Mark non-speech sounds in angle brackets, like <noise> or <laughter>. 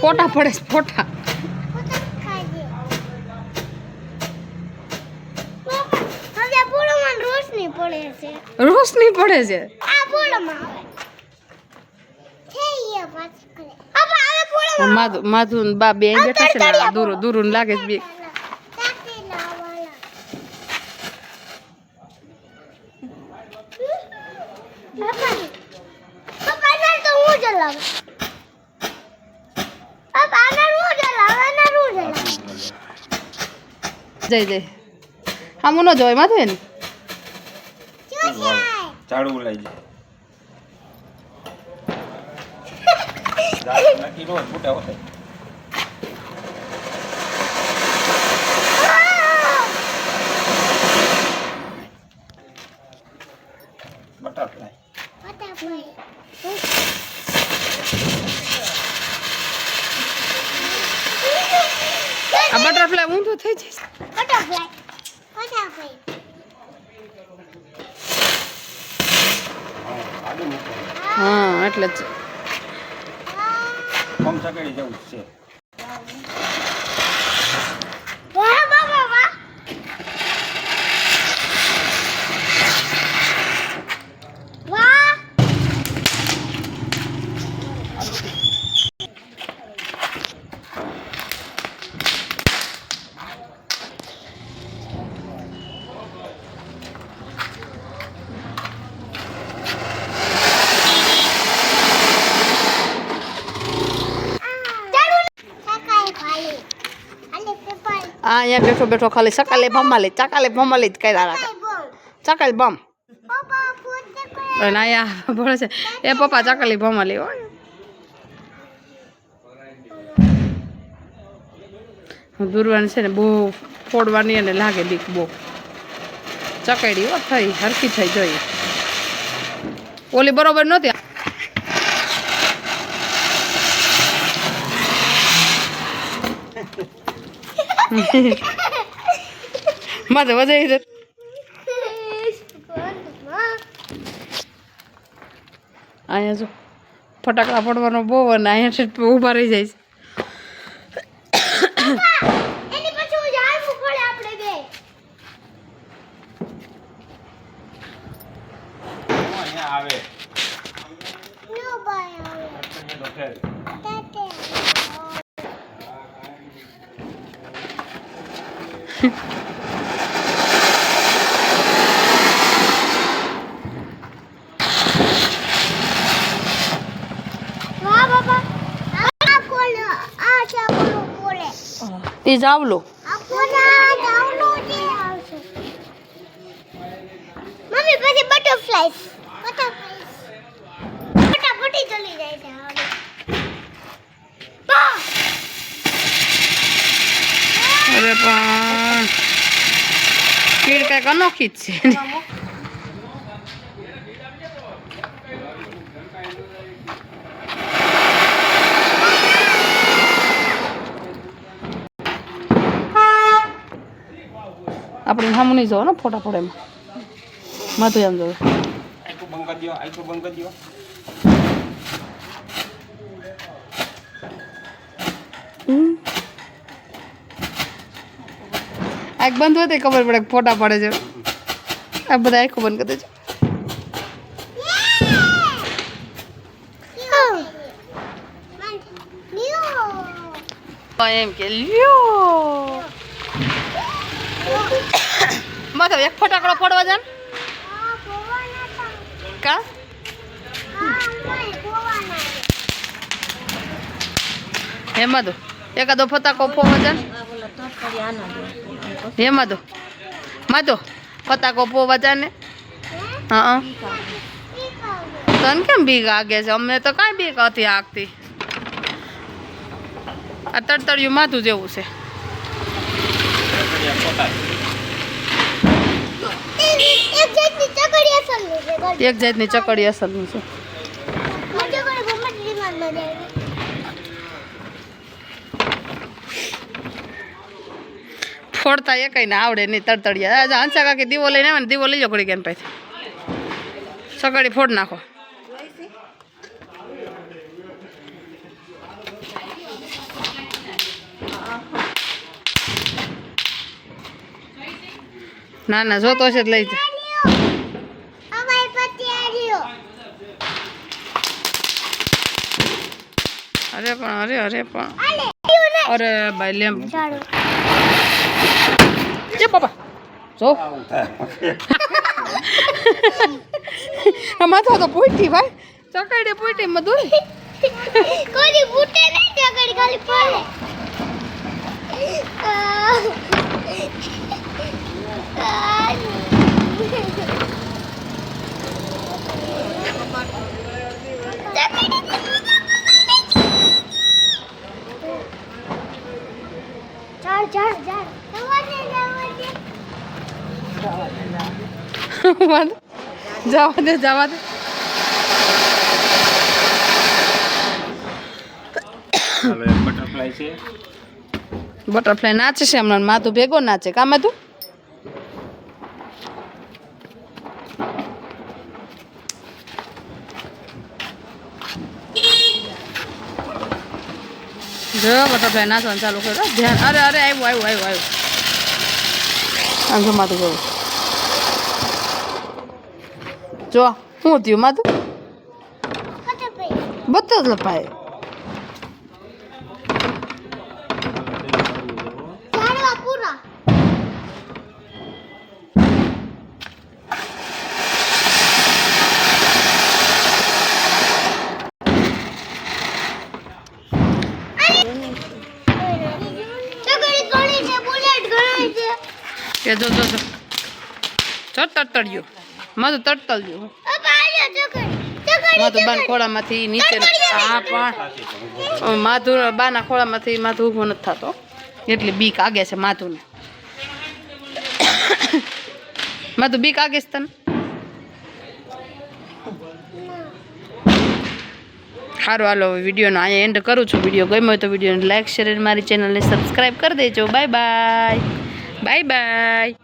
ફોટા પડે છે ફોટા રોશની પડે છે માધુ માધુ બા બે બેઠા છે ને દૂર દૂર લાગે છે બે તો હું જલાવે પપ્પા ના હું જલાવે ના હું જલાવે જય જય. હા મુનો જોયમાં છે. ઝાડુ લઈ જાય નક્કી નો હોય. બટરફ્લાય આ બટરફ્લાય ઊંધું થઈ જશે. બટરફ્લાય બટરફ્લાય આડું મૂકો હા એટલે જ. કમ સકેડી જવું છે. અહીંયા બેઠો બેઠો ખાલી ચકાલે ભમાલી ચકાલે ભમાલી જ કર્યા રાખે. ચકાલે બમ. અને અહીંયા <laughs> ભણે છે એ પપ્પા ચકાલી ભમાલી હોય દુરવાની છે ને બહુ ફોડવાની અને લાગે બીક બહુ. ચકડી હો થઈ હરખી થઈ જોઈએ. ઓલી બરોબર નહોતી માથે વધારી દે અહીંયા જો ફટાકડા પડવાનો બહુ અને અહીંયા ઊભા રહી જાય એની પછી હું જાણવું પડે આપણે બે અહીંયા આવે નો બાય આવે અટકે તો ફેર. તાતે એ જાવલો. મમ્મી પછી બટરફ્લાય બટરફ્લાય ફટાફટી ચલી જાય છે અરે પણ કીડ કંઈક અનોખી જ છે આપણે સામુ નહીં જોવો ને ફોટા પડે એમાં એમ જોવે આખું બંધ આંખ બંધ હોય તો ખબર પડે ફોટા પડે છે. આ બધા આંખો બંધ કરી દેજો. એમ કે, લ્યો. એક ફટાકડો પડવા જાન. કા? હે, માધુ, એકાદો ફટાકો ફોડવા જાન. હે માધુ. માધો ફટાકો ફોડવા જાને. હા તને કેમ બીક આગે છે? અમને તો કાંઈ બીક હતી આગતી. આ તડતડિયું માથું જેવું છે. એક જાતની ચકડી અસલની છે. ફોડતા એ કંઈ ના આવડે નહીં તડતડિયા આજે હંસા કાકી દીવો લઈને આવે ને દીવો લઈ લો ઘડી કેમ પછી. સગડી ફોડ નાખો. ના ના જોતો છે લઈ જ. અરે પણ અરે અરે પણ. અરે ભાઈ લેમ બાપા. જો. આમાં તો પૂટી ભાઈ. ચકડી પૂટી મધુર. કોઈ બૂટે નહીં ચકડી ખાલી પડે. ચાર ચાર ચાલ. જવા દે જવા દે. બટરફ્લાય છે. બટરફ્લાય નાચે છે હમણાં માથું ભેગો નાચે. કા માથું જો બટરફ્લાય નાચવાનું ચાલુ કર્યો. ધ્યાન અરે અરે આવ્યું આવ્યું આવ્યું આવ્યું. આમ જો માથું ભેગું જો શું થયું પઈ બધા લપાય કે જો જો જો. તડતડ્યું. તડતડ્યું. અપા આલ્યો ચકડી. ચકડી બાના ખોળામાંથી નીચે હા પણ માથું બાના ખોળામાંથી માથું ઊભો નથી થતો. એટલી બીક આગે છે માથું માથું બીક આગે છે તને? સારું હાલો વિડીયોનો અહીંયા એન્ડ કરું છું. વીડિયો ગમ્યો હોય તો વિડીયોને લાઈક શેર મારી ચેનલને સબસ્ક્રાઈબ કરી દેજો. Bye bye bye bye.